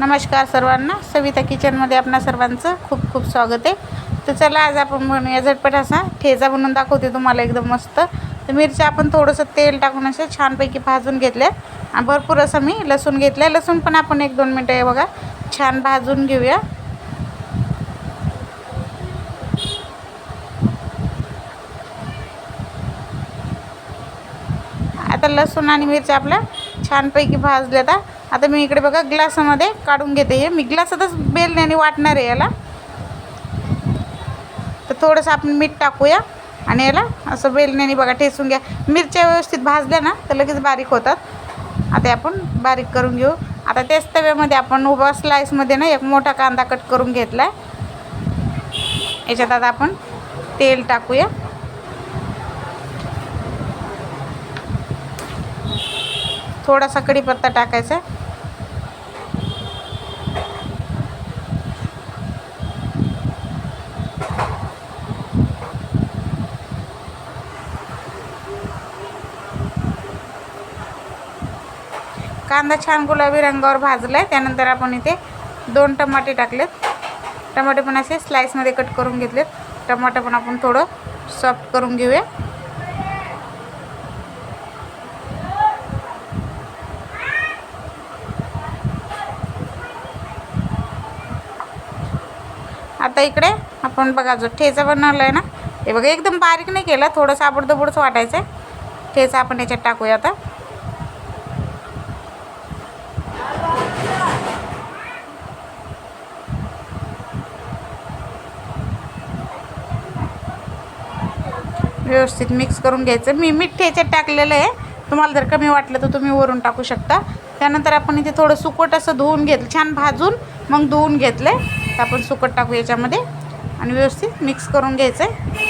नमस्कार सर्वांना. सविता किचनमध्ये आपणा सर्वांचं खूप खूप स्वागत आहे. तर चला आज आपण बनूया झटपट असा ठेचा बनवून दाखवते तुम्हाला एकदम मस्त. तर मिरच्या आपण थोडंसं तेल टाकून असं छानपैकी भाजून घेतल्या. आणि भरपूर असं मी लसूण घेतलं आहे लसूण पण आपण एक दोन मिनटं बघा छान भाजून घेऊया. आता लसूण आणि मिरच्या आपल्या छानपैकी भाजल्या आता आता मी इकडे बघा ग्लासामध्ये काढून घेते हे. मी ग्लासातच बेलण्याने वाटणार आहे याला. तर थोडंसं आपण मीठ टाकूया आणि याला असं बेलण्याने बघा ठेसून घ्या. मिरच्या व्यवस्थित भाजल्या ना तर लगेच बारीक होतात. आता आपण बारीक करून घेऊ. आता तेच तव्यामध्ये आपण उभा स्लाईसमध्ये ना एक मोठा कांदा कट करून घेतला आहे याच्यात आता आपण तेल टाकूया. थोडासा कढीपत्ता टाकायचा कांदा छान गुलाबी रंगावर भाजला आहे त्यानंतर आपण इथे दोन टमाटे टाकलेत. टमाटे पण असे स्लाईसमध्ये कट करून घेतलेत. टमाटे पण आपण थोडं सॉफ्ट करून घेऊया. आता इकडे आपण बघा जो ठेचा बनवला आहे ना हे बघा एकदम बारीक नाही केला थोडंसं आबडदबडच वाटायचं आहे ठेचा आपण याच्यात टाकूया आता. व्यवस्थित मिक्स करून घ्यायचं. मी मीठ ठेच्यात टाकलेलं आहे. तुम्हाला जर कमी वाटलं तर तुम्ही वरून टाकू शकता. त्यानंतर आपण इथे थोडं सुकट असं धुवून घेतलं. छान भाजून मग धुवून घेतलं आहे तर आपण सुकट टाकू याच्यामध्ये. आणि व्यवस्थित मिक्स करून घ्यायचं आहे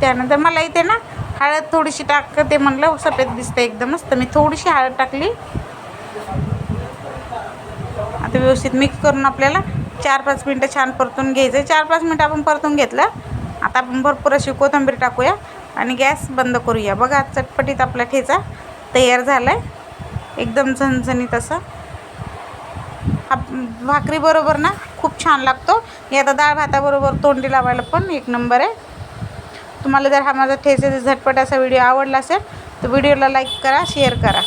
त्यानंतर मला इथे ना हळद थोडीशी टाकते म्हणलं सफेद दिसतं एकदमच. तर मी थोडीशी हळद टाकली. आता व्यवस्थित मिक्स करून आपल्याला चार पाच मिनटं छान परतून घ्यायचं चार पाच मिनटं आपण परतून घेतलं. आता आपण भरपूर अशी कोथिंबीर टाकूया. आणि गॅस बंद करूया. बघा चटपटीत आपला ठेचा. तयार झाला आहे एकदम झणझणीत असं. हा भाकरीबरोबर ना खूप छान लागतो. हे आता डाळ भाताबरोबर तोंडी लावायला पण एक नंबर आहे. तुम्हाला जर हा माझा ठेचेचा झटपट असा व्हिडिओ आवडला असेल तर व्हिडिओला लाईक करा शेअर करा.